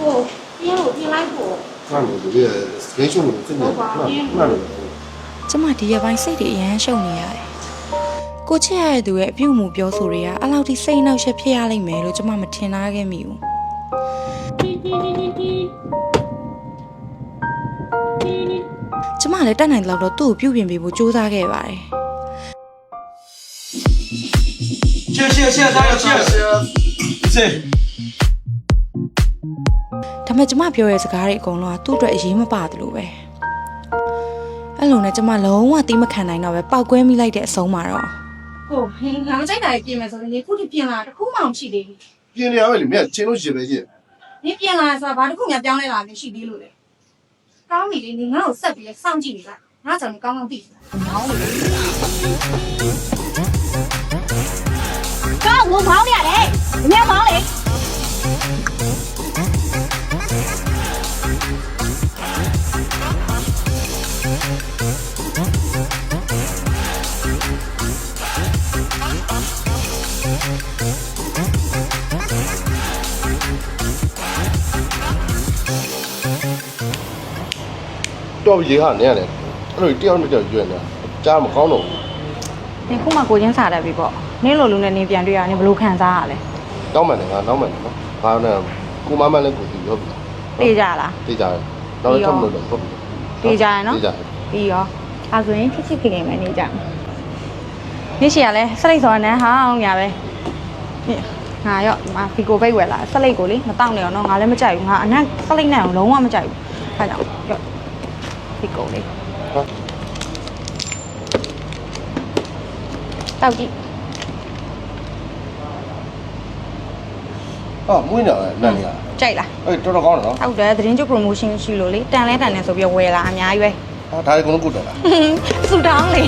ကိုပြင်းလို့ပြင်းလိုက်ဖို့မှန်တယ်ဒီက screenshot လို့သိနေတယ်မှန်တယ်ကျမဒီရက်ပိုင်းစိတ်တွေအရန်ရှုံနေရတယ်။ကိုချစ်ရတဲ့သူရဲ့အပြုအမူပြောဆိုတွေကအဲ့လောက်ထိစိတ်နှောက်ယှက်ဖြစ်ရလိမ့်မယ်လို့ကျမမထင်သားခဲ့မိဘူး။ကျမလည်းတတ်နိုင်တဲ့လောက်တော့သူ့ကိုပြုပြင်ပေးဖို့ကြိုးစားခဲ့ပါတယ်။ Cheers cheers cheers cheers cheers. မဲ့ကျမပြောတဲ့စကားတွေအကုန်လုံးကသူ့အတွက်အရေးမပါတယ်လို့ပဲအဲ့လိုနဲ့ကျမလုံးဝတီးမခံနိုင်တော့ပဲပောက်ကွဲမိလိုက်တဲ့အဆုံးမှာတော့ဟိုဟင်းငါမကြိုက်တာပြင်မယ်ဆိုရင်ဒီခုထိပြင်လာတခုမှမရှိသေးဘူးပြင်းနေရမယ်လေမြတ်ချင်းလို့ရှိပဲကြီးဒီပြင်လာဆိုတာဘာတခုမှပြောင်းလဲလာမရှိသေးလို့လေကောင်းပြီလေဒီငါ့ကိုဆက်ပြီးစောင့်ကြည့်နေလိုက်ငါကြောင့်ကောင်းကောင်းသိတယ်မောင်းလေကောင်းလို့မောင်းရတယ်ဒီမြမောင်းလေ တော့ရေဟာနေရတယ်အဲ့လိုတယောက်နဲ့တယောက်ကျွဲနေတာကြားမကောင်းတော့ဘူးနင်ခုမှကိုချင်းစားတတ်ပြီပေါ့နင်းလိုလူနဲ့နင်ပြန်တွေ့ရနင်ဘယ်လိုခံစားရလဲတောင်းမှန်တယ်ငါတောင်းမှန်တယ်နော်ငါနဲ့ကိုမမလည်းကိုပြီးဟုတ်ပြီသိကြလားသိကြတယ်တော့လည်းထုံးလို့တော့ဟုတ်ပြီ သိကြရနော်သိကြတယ်ပြီးရောအဲဆိုရင်ချစ်ချစ်ခင်ခင်ပဲနေကြမယ်နေရှိရလဲစလိတ်စော်နန်းဟောင်းညာပဲညငါရောဒီမှာဖီကိုပိတ်ဝယ်လာစလိတ်ကိုလေမတောင့်နေအောင်နော်ငါလည်းမကြိုက်ဘူးငါအနက်စလိတ်နဲ့အောင်လုံးဝမကြိုက်ဘူးအဲကြောင့်ရောဖီကိုလေတောက်ကြည့် ဟာမွေးနေတယ်နတ်နေရကြိုက်လားအဲ့တော်တော်ကောင်းတယ်နော်ဟုတ်တယ်သတင်းကျုပ် promotion ရှိလို့လေတန်လဲတန်နေဆိုပြီးတော့ဝယ်လာအများကြီးပဲဟာဒါလည်းကိုလုံးကုတ်တယ်လား ဆူတောင်းလေ